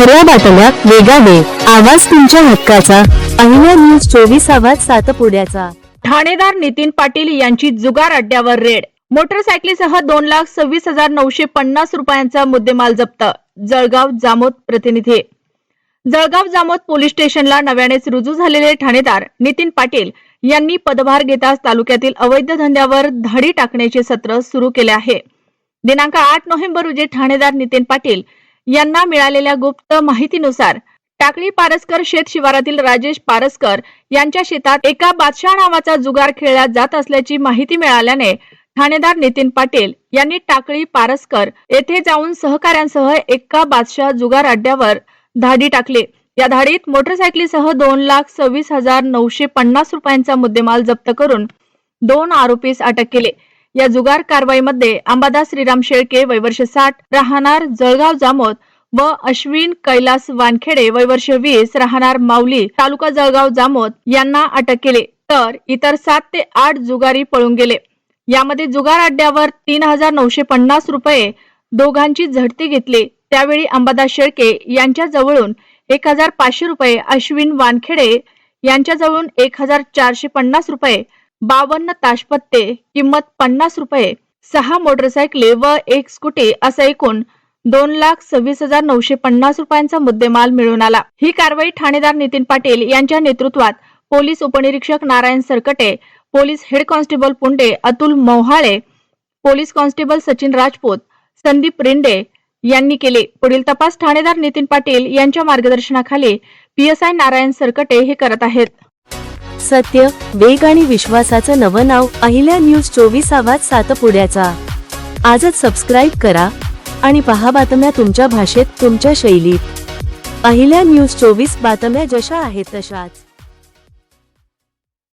खऱ्या बातम्या वेगाने आवाज तुमच्या हक्काचा. पहिल्या न्यूज चोवीस आवाज सातपुड्याचा ठाणेदार नितीन पाटील यांची जुगार अड्ड्यावर रेड. मोटरसायकलीसह दोन लाख सव्वीस हजार नऊशे पन्नास रुपयांचा मुद्देमाल जप्त. जळगाव जामोद प्रतिनिधी. जळगाव जामोद पोलीस स्टेशनला नव्यानेच रुजू झालेले ठाणेदार नितीन पाटील यांनी पदभार घेताच तालुक्यातील अवैध धंद्यावर धाडी टाकण्याचे सत्र सुरू केले आहे. दिनांक आठ नोव्हेंबर रोजी ठाणेदार नितीन पाटील यांना मिळालेल्या गुप्त माहितीनुसार टाकळी पारसकर शेत शिवारातील राजेश पारसकर यांच्या शेतात एका बादशाह नावाचा जुगार खेळला जात असल्याची माहिती मिळाल्याने ठाणेदार नितीन पाटील यांनी टाकळी पारसकर येथे जाऊन सहकाऱ्यांसह एका बादशाह जुगार अड्ड्यावर धाडी टाकली. या धाडीत मोटरसायकलीसह दोन लाख सव्वीस हजार नऊशे पन्नास रुपयांचा मुद्देमाल जप्त करून दोन आरोपीस अटक केले. या जुगार कारवाईमध्ये अंबादास श्रीराम शेळके वैवर्ष साठ राहणार जळगाव जामोद व अश्विन कैलास वानखेडे वैवर्ष वीस राहणार माऊली तालुका जळगाव जामोद यांना अटक केली. तर इतर सात ते आठ जुगारी पळून गेले. यामध्ये जुगार अड्ड्यावर तीन हजार नऊशे पन्नास रुपये दोघांची झडती घेतली. त्यावेळी अंबादास शेळके यांच्या जवळून एक हजार पाचशे रुपये अश्विन वानखेडे यांच्या जवळून एक हजार चारशे पन्नास रुपये बावन्न ताशपत्ते किंमत पन्नास रुपये. सहा मोटरसायकली व एक स्कूटी असं एकूण दोन लाख सव्वीस हजार नऊशे पन्नास रुपयांचा मुद्देमाल मिळून आला. ही कारवाई ठाणेदार नितीन पाटील यांच्या नेतृत्वात पोलीस उपनिरीक्षक Narayan Sarkate police head constable Punde Atul Mohale police constable Sachin Rajput Sandeep Rinde यांनी केले. पुढील तपास ठाणेदार नितीन पाटील यांच्या मार्गदर्शनाखाली पीएसआय नारायण सरकटे हे करत आहेत. सत्य वेग आणि विश्वासाचं नवं नाव अहिल्या न्यूज चोवीस आवाज सातपुड्याचा. आजच सबस्क्राईब करा आणि पहा बातम्या तुमच्या भाषेत तुमच्या शैलीत. अहिल्या न्यूज चोवीस बातम्या जशा आहेत तशाच.